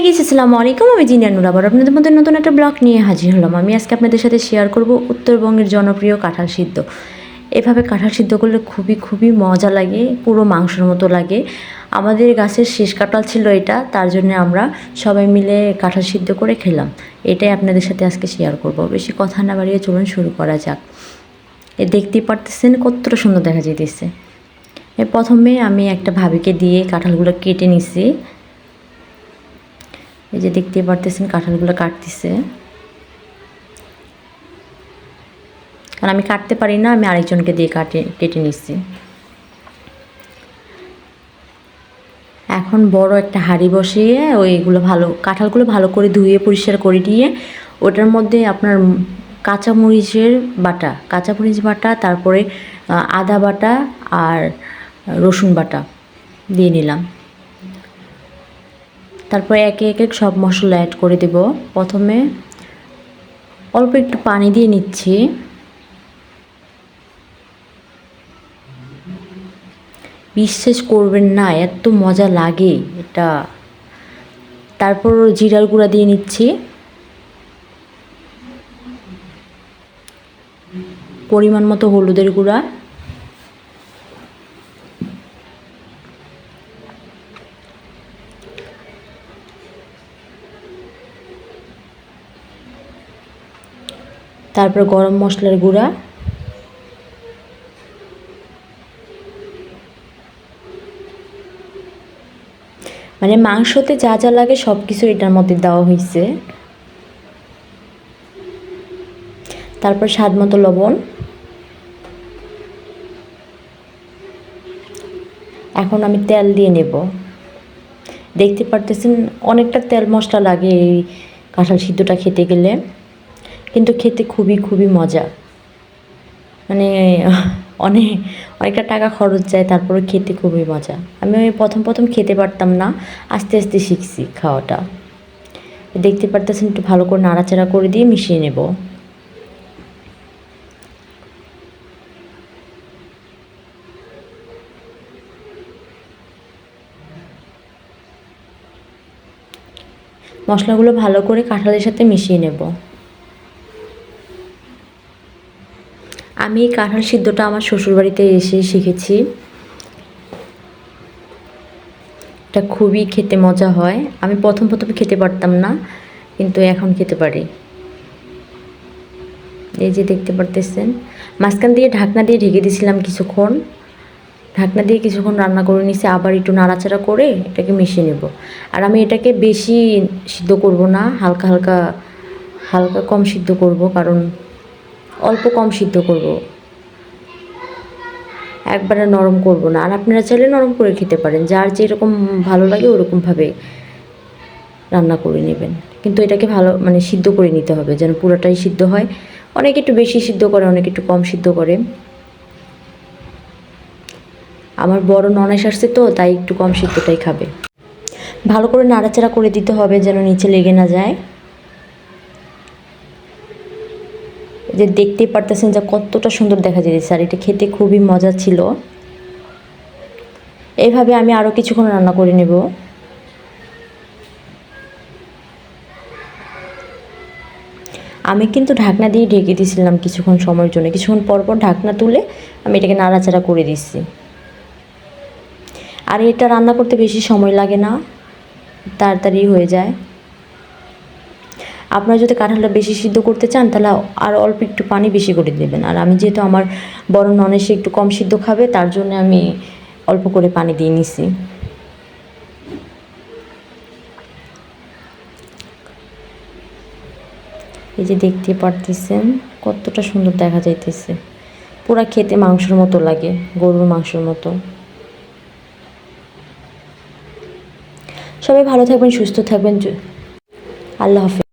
High গেছি, আসসালামু আলাইকুম। আমি জিনিয়া নুর আবার আপনাদের মধ্যে নতুন একটা ব্লগ নিয়ে হাজির হলাম। আমি আজকে আপনাদের সাথে শেয়ার করব উত্তরবঙ্গের জনপ্রিয় কাঁঠাল সিদ্ধ। এভাবে কাঁঠাল সিদ্ধ করলে খুবই খুবই মজা লাগে, পুরো মাংসের মতো লাগে। আমাদের গাছের শেষ কাঁঠাল ছিল এটা, তার জন্য আমরা সবাই মিলে কাঁঠাল সিদ্ধ করে খেলাম। এটাই আপনাদের সাথে আজকে শেয়ার করব। বেশি কথা না বাড়িয়ে চলুন, শুরু করা যাক। এ দেখতেই পারতেছেন কতটা সুন্দর দেখা যেতেছে প্রথমে আমি একটা ভাবিকে দিয়ে কাঁঠালগুলো কেটে নিছি। এই যে দেখতে পারতেছেন কাঁঠালগুলো কাটতেছে। কারণ আমি কাটতে পারি না, আমি আরেকজনকে দিয়ে কাটে, কেটে নিচ্ছি। এখন বড় একটা হাঁড়ি বসিয়ে ওইগুলো ভালো, কাঁঠালগুলো ভালো করে ধুয়ে, পরিষ্কার করে দিয়ে ওটার মধ্যে আপনার কাঁচামরিচের বাটা, কাঁচামরিচ বাটা, তারপরে আদা বাটা আর রসুন বাটা দিয়ে নিলাম। তারপর একে একে সব মশলা অ্যাড করে দেব। প্রথমে অল্প একটু পানি দিয়ে নিচ্ছি। বিশ্বাস করবেন না, এত মজা লাগে এটা। তারপর জিরার গুঁড়া দিয়ে নিচ্ছি। পরিমাণ মতো হলুদের গুঁড়া। তারপর গরম মশলার গুঁড়া। মানে মাংসতে যা যা লাগে সব কিছু এটার মধ্যে দেওয়া হয়েছে তারপর স্বাদ মতো লবণ। এখন আমি তেল দিয়ে নেব। দেখতে পারতেছেন অনেকটা তেল মশলা লাগে এই কাঁঠাল সিদ্ধটা খেতে গেলে। কিন্তু খেতে খুবই খুবই মজা। মানে অনেক অনেকটা টাকা খরচ যায় তারপরে খেতে খুবই মজা। আমি ওই প্রথম প্রথম খেতে পারতাম না, আস্তে আস্তে শিখছি খাওয়াটা। দেখতে পারতেছেন, একটু ভালো করে নাড়াচাড়া করে দিয়ে মিশিয়ে নেব। মশলাগুলো ভালো করে কাঁঠালের সাথে মিশিয়ে নেব। আমি কাঁঠাল সিদ্ধটা আমার শ্বশুরবাড়িতে এসে শিখেছি। এটা খুবই খেতে মজা হয়। আমি প্রথম প্রথম খেতে পারতাম না, কিন্তু এখন খেতে পারি। এই যে দেখতে পারতেছেন, মাঝখান দিয়ে ঢাকনা দিয়ে ঢেকে দিয়েছিলাম কিছুক্ষণ। ঢাকনা দিয়ে কিছুক্ষণ রান্না করে নিছি আবার একটু নাড়াচাড়া করে এটাকে মিশিয়ে নেব। আর আমি এটাকে বেশি সিদ্ধ করব না, হালকা হালকা হালকা কম সিদ্ধ করব, কারণ অল্প কম সিদ্ধ করব। একবারে নরম করব না। আর আপনারা চাইলে নরম করে খেতে পারেন। যার যেরকম ভালো লাগে ওরকমভাবে রান্না করে নেবেন। কিন্তু এটাকে ভালো মানে সিদ্ধ করে নিতে হবে যেন পুরোটাই সিদ্ধ হয়। অনেক একটু বেশি সিদ্ধ করে, অনেক একটু কম সিদ্ধ করে। আমার বড় ননেশ আসছে তো, তাই একটু কম সিদ্ধটাই খাবে। ভালো করে নাড়াচাড়া করে দিতে হবে যেন নিচে লেগে না যায়। যে দেখতেই পারতেছেন যে কতটা সুন্দর দেখা যাচ্ছে। আর এটা খেতে খুবই মজা ছিল। এইভাবে আমি আরও কিছুক্ষণ রান্না করে নেব। আমি কিন্তু ঢাকনা দিয়ে ঢেকে দিয়েছিলাম কিছুক্ষণ সময়ের জন্য। কিছুক্ষণ পর পর ঢাকনা তুলে আমি এটাকে নাড়াচাড়া করে দিচ্ছি। আর এটা রান্না করতে বেশি সময় লাগে না। তাড়াতাড়ি হয়ে যায়। আপনারা যদি কাঁঠালটা বেশি সিদ্ধ করতে চান, তাহলে আর অল্প একটু পানি বেশি করে দেবেন। আর আমি যেহেতু আমার বড় ননেসে একটু কম সিদ্ধ খাবে, তার জন্য আমি অল্প করে পানি দিয়ে নিছি। এই যে দেখতে পারতেছেন, কতটা সুন্দর দেখা যাইতেছে। পুরা খেতে মাংসের মতো লাগে, গরুর মাংসের মতো। সবাই ভালো থাকবেন, সুস্থ থাকবেন। আল্লাহ হাফেজ।